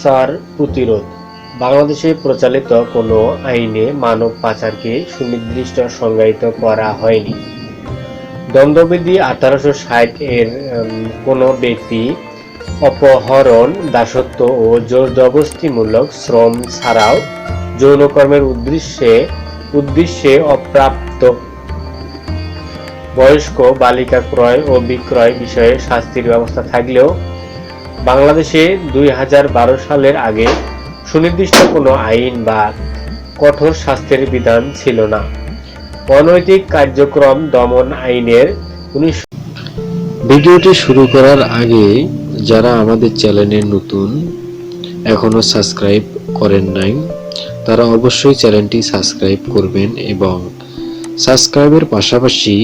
পাচার প্রতিরোধ। বাংলাদেশে প্রচলিত কোনো আইনে মানব পাচারকে সুনির্দিষ্ট সংজ্ঞায়িত করা হয়নি। দ্বন্দ্ববিধি আঠারোশো ষাট এর কোনো ব্যক্তি অপহরণ, দাসত্ব ও জোর জবরদস্তিমূলক শ্রম ছাড়াও যৌনকর্মের উদ্দেশ্যে উদ্দেশ্যে অপ্রাপ্ত বয়স্ক বালিকা ক্রয় ও বিক্রয় বিষয়ে শাস্তির ব্যবস্থা থাকলেও বাংলাদেশে দুই হাজার বারো সালের আগে সুনির্দিষ্ট কোনো আইন বা কঠোর শাস্তির বিধান ছিল না। অনৈতিক কার্যক্রম দমন আইনের উনিশ ভিডিওটি শুরু করার আগে যারা আমাদের চ্যানেলে নতুন, এখনও সাবস্ক্রাইব করেন নাই, তারা অবশ্যই চ্যানেলটি সাবস্ক্রাইব করবেন এবং সাবস্ক্রাইবের পাশাপাশি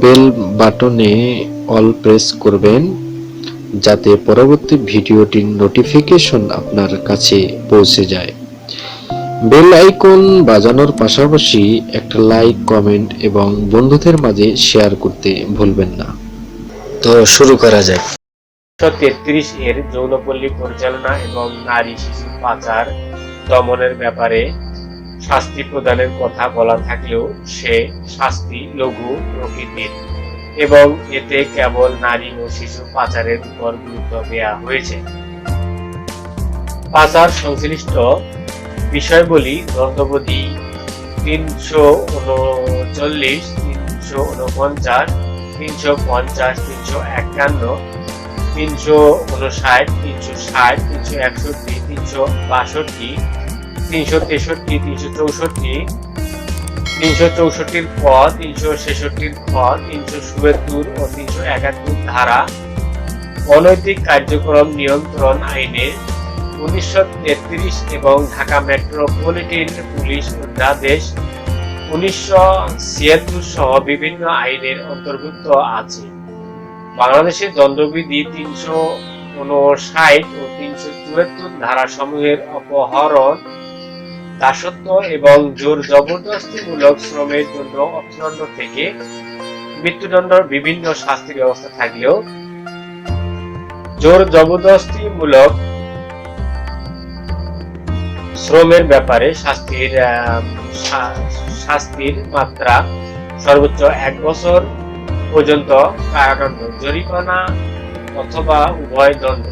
বেল বাটনে অল প্রেস করবেন। যাতে পরবর্তী ভিডিওটির নোটিফিকেশন আপনার কাছে পৌঁছে যায়। বেল আইকন বাজানোর পাশাপাশি একটা লাইক কমেন্ট এবং বন্ধুদের মাঝে শেয়ার করতে ভুলবেন না। তো শুরু করা যায় তেত্রিশ এর যৌনপল্লী পরিচালনা এবং নারী শিশু পাচার দমনের ব্যাপারে শাস্তি প্রদানের কথা বলা থাকলেও সে শাস্তি, লঘু, প্রকৃতির এবং এতে কেবল নারী ও শিশু পাচারের উপর গুরুত্ব দেওয়া হয়েছে। পাচার সংশ্লিষ্ট বিষয়বলী দ্বন্দ্ববধি তিনশো উনচল্লিশ, তিনশো উনপঞ্চাশ, তিনশো পঞ্চাশ, তিনশো একান্ন, তিনশো উনষাট, তিনশো ষাট, তিনশো একষট্টি, তিনশো বাষট্টি, তিনশো তেষট্টি, তিনশো চৌষট্টি তিনশো চৌষট্টির ক, তিনশো ছেষট্টির খ, তিনশো চুয়াত্তর ও তিনশো একাত্তর ধারা। অনৈতিক কার্যক্রম নিয়ন্ত্রণ আইনে উনিশশো তেত্রিশ এবং ঢাকা মেট্রোপলিটন পুলিশ অধ্যাদেশ উনিশশো ছিয়াত্তর সহ বিভিন্ন আইনের অন্তর্ভুক্ত আছে। বাংলাদেশের দণ্ডবিধি তিনশো উনষাট ও তিনশো চুয়াত্তর ধারাসমূহের অপহরণ দাসত্ব এবং জোর জবরদস্তিমূলক শ্রমের জন্য অর্থদণ্ড থেকে মৃত্যুদণ্ড বিভিন্ন শাস্তি ব্যবস্থা থাকলেও জোর জবরদস্তিমূলক শ্রমের ব্যাপারে শাস্তির শাস্তির মাত্রা সর্বোচ্চ এক বছর পর্যন্ত কারাদণ্ড, জরিমানা অথবা উভয় দণ্ড।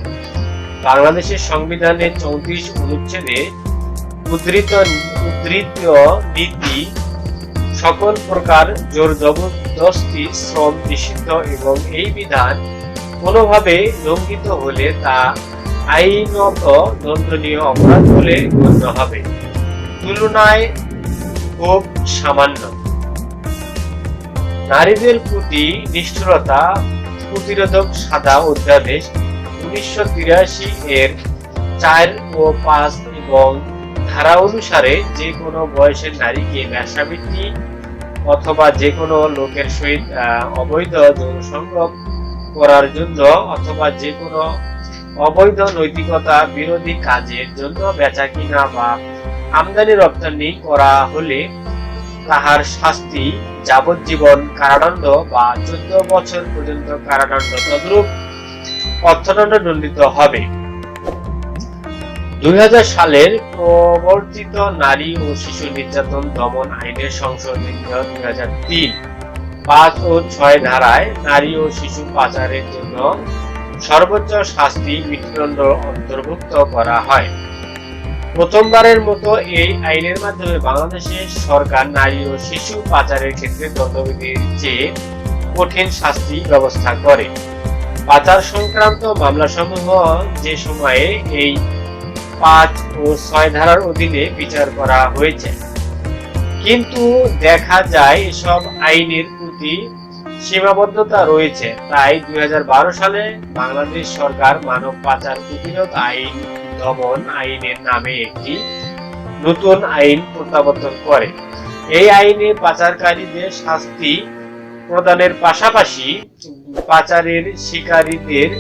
বাংলাদেশের সংবিধানের চৌত্রিশ অনুচ্ছেদে উদ্ধৃত উদ্ধৃত নীতি সকল প্রকার জোর জবরদস্তি শ্রম নিষিদ্ধ এবং এই বিধান কোনোভাবে লঙ্ঘিত হলে তা আইনত দণ্ডনীয় অপরাধ বলে গণ্য হবে। তুলনায় খুব সামান্য। নারীদের প্রতি নিষ্ঠুরতা, প্রতিরোধক সাদা অধ্যাদেশ উনিশশো তিরাশি এর চার ও পাঁচ এবং ধারা অনুসারে যে কোনো বয়সের নারীকে ব্যবসাবৃত্তি অথবা যে কোনো লোকের সহিত অবৈধ যৌনসঙ্গ করার জন্য অথবা যে কোনো অবৈধ নৈতিকতা বিরোধী কাজের জন্য বেচা কিনা বা আমদানি রপ্তানি করা হলে তাহার শাস্তি যাবজ্জীবন কারাদণ্ড বা চোদ্দ বছর পর্যন্ত কারাদণ্ড তদ্রূপ অর্থদণ্ড দণ্ডিত হবে। সালের প্রবর্তিত নারী ও শিশু নির্যাতন দমন আইনের ও ধারায় নারী ও শিশু পাচারের জন্য সর্বোচ্চ শাস্তি মৃত্যুদণ্ড অন্তর্ভুক্ত করা হয়। প্রথমবারের মতো এই আইনের মাধ্যমে বাংলাদেশের সরকার নারী ও শিশু পাচারের ক্ষেত্রে দণ্ডবিধির চেয়ে কঠিন শাস্তি ব্যবস্থা করে। পাচার সংক্রান্ত মামলাসমূহ যে সময়ে এই পাঁচ ও ছয় ধারার অধীনে বিচার করা হয়েছে। কিন্তু দেখা যায় এসব আইনের প্রতি সীমাবদ্ধতা রয়েছে। তাই দুই সালে বাংলাদেশ সরকার মানব পাচার প্রতিরোধ আইন দমন আইনের নামে একটি নতুন আইন প্রত্যাবর্তন করে। এই আইনে পাচারকারীদের শাস্তি প্রদানের পাশাপাশি পাচারের শিকারীদের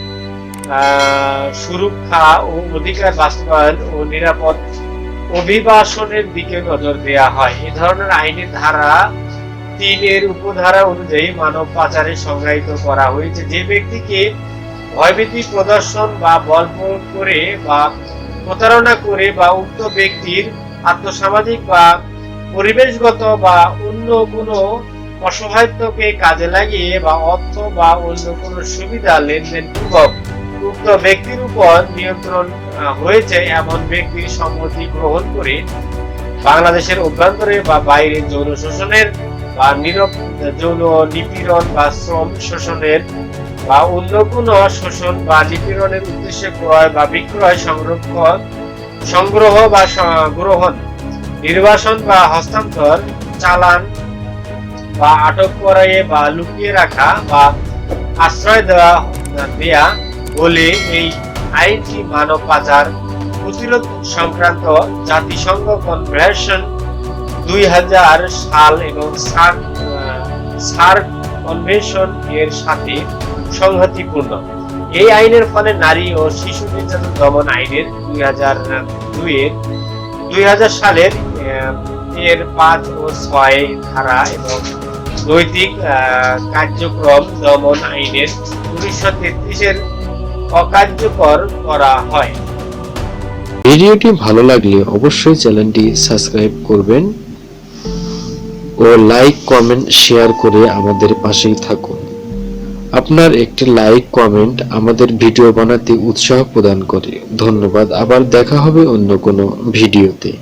সুরক্ষা ও অধিকার বাস্তবায়ন ও নিরাপদ অভিবাসনের দিকে নজর দেওয়া হয়। এ ধরনের আইনের ধারা উপধারা অনুযায়ী মানব পাচারে সংজ্ঞায়িত করা হয়েছে। যে ব্যক্তিকে ভয়ভীতি প্রদর্শন বা বল করে বা প্রতারণা করে বা উক্ত ব্যক্তির আর্থসামাজিক বা পরিবেশগত বা অন্য কোনো অসহায়ত্বকে কাজে লাগিয়ে বা অর্থ বা অন্য কোনো সুবিধা লেনদেন পূর্বক উক্ত ব্যক্তির উপর নিয়ন্ত্রণ হয়েছে এমন ব্যক্তির সম্মতি গ্রহণ করে বাংলাদেশের অভ্যন্তরে বা বাইরে যৌন শোষণের বা যৌন নিপীড়ন বা শ্রম শোষণের বা অন্য কোনো শোষণ বা নিপীড়নের উদ্দেশ্যে ক্রয় বা বিক্রয় সংরক্ষণ, সংগ্রহ বা গ্রহণ, নির্বাসন বা হস্তান্তর, চালান বা আটক করাইয়ে বা লুকিয়ে রাখা বা আশ্রয় দেওয়া, দেয়া বলে এই আইনটি মানব পাচার প্রতিরোধ সংক্রান্ত জাতিসংঘ কনভেনশন দুই হাজার সাল এবং সার্ক সার্ক কনভেনশন এর সাথে সংহতিপূর্ণ। এই আইনের ফলে নারী ও শিশু নির্যাতন দমন আইনের দুই হাজার দুইয়ের দুই হাজার সালের এর পাঁচ ও ছয় ধারা এবং নৈতিক কার্যক্রম দমন আইনের উনিশশো তেত্রিশের অকার্যকর করা হয়। ভিডিওটি ভালো লাগলে অবশ্যই চ্যানেলটি সাবস্ক্রাইব করবেন ও লাইক, কমেন্ট, শেয়ার করে আমাদের পাশেই থাকুন। আপনার একটি লাইক, কমেন্ট আমাদের ভিডিও বানাতে উৎসাহ প্রদান করে। ধন্যবাদ। আবার দেখা হবে অন্য কোনো ভিডিওতে।